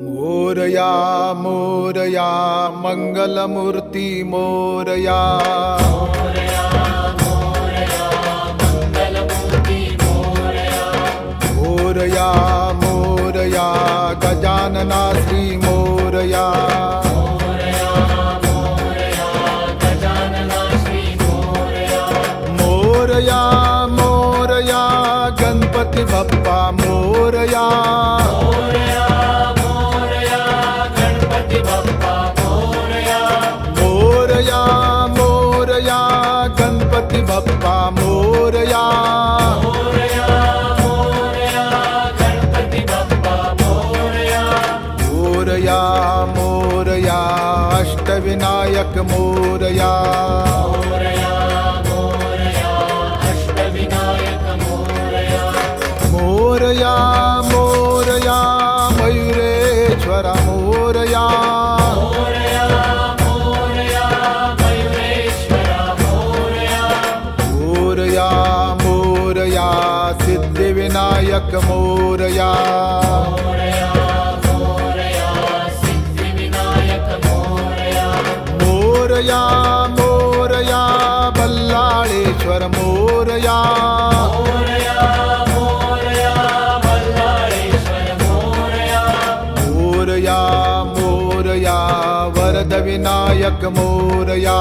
मोरया मोरया मङ्गलमूर्ति मोरया। मोरया मोरया गजानना श्री मोरया। मोरया मोरया गणपति बप्पा मोरया। मोरया मोरया अष्टविनायक मोरया। मोरया मोरया मयुरेश्वर मोरया। मोरया मोरया सिद्धिविनायक मोरया। मोरया मोरया बल्लाळेश्वर मोरया. मोरया मोरया वरद विनायक मोरया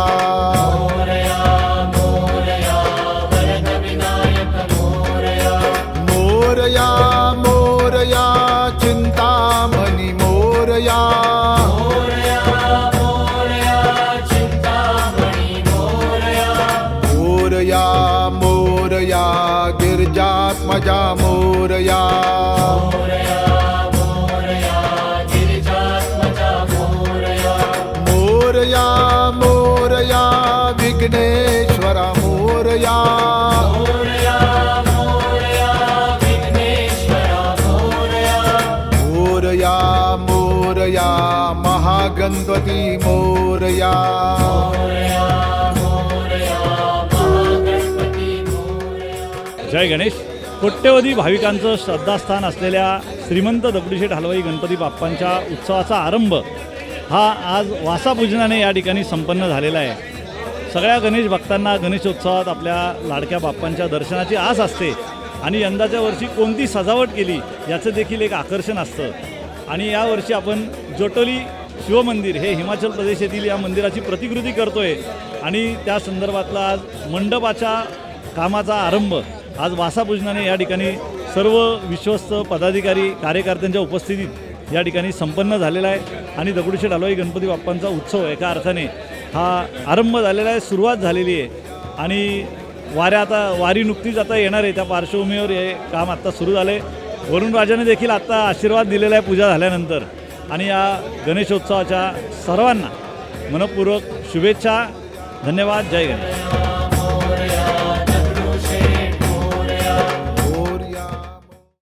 गिरजात्मजा मोरया. मोरया मोरया विघ्नेश्वरा मोरया. मोरया मोरया महागणपती मोरया. जय गणेश. कोट्यवधी भाविकांचं श्रद्धास्थान असलेल्या श्रीमंत दगडूशेठ हलवाई गणपती बाप्पांच्या उत्सवाचा आरंभ हा आज वासापूजनाने या ठिकाणी संपन्न झालेला आहे. सगळ्या गणेश भक्तांना गणेशोत्सवात आपल्या लाडक्या बाप्पांच्या दर्शनाची आस असते आणि यंदाच्या वर्षी कोणती सजावट केली याचं देखील एक आकर्षण असतं. आणि यावर्षी आपण जोटोली शिवमंदिर हे हिमाचल प्रदेश येथील या मंदिराची प्रतिकृती करतोय आणि त्या संदर्भातला आज मंडपाच्या कामाचा आरंभ आज वासापूजनाने या ठिकाणी सर्व विश्वस्त पदाधिकारी कार्यकर्त्यांच्या उपस्थितीत या ठिकाणी संपन्न झालेला आहे. आणि दगडूशेठ हलवाई गणपती बाप्पांचा उत्सव एका अर्थाने हा आरंभ झालेला आहे सुरुवात झालेली आहे. आणि वाऱ्या आता वारी नुकतीच आता येणार आहे. त्या पार्श्वभूमीवर हे काम आत्ता सुरू झालं आहे वरुण राजाने देखील आत्ता आशीर्वाद दिलेला आहे पूजा झाल्यानंतर. आणि या गणेशोत्सवाच्या सर्वांना मनपूर्वक शुभेच्छा. धन्यवाद. जय गणेश.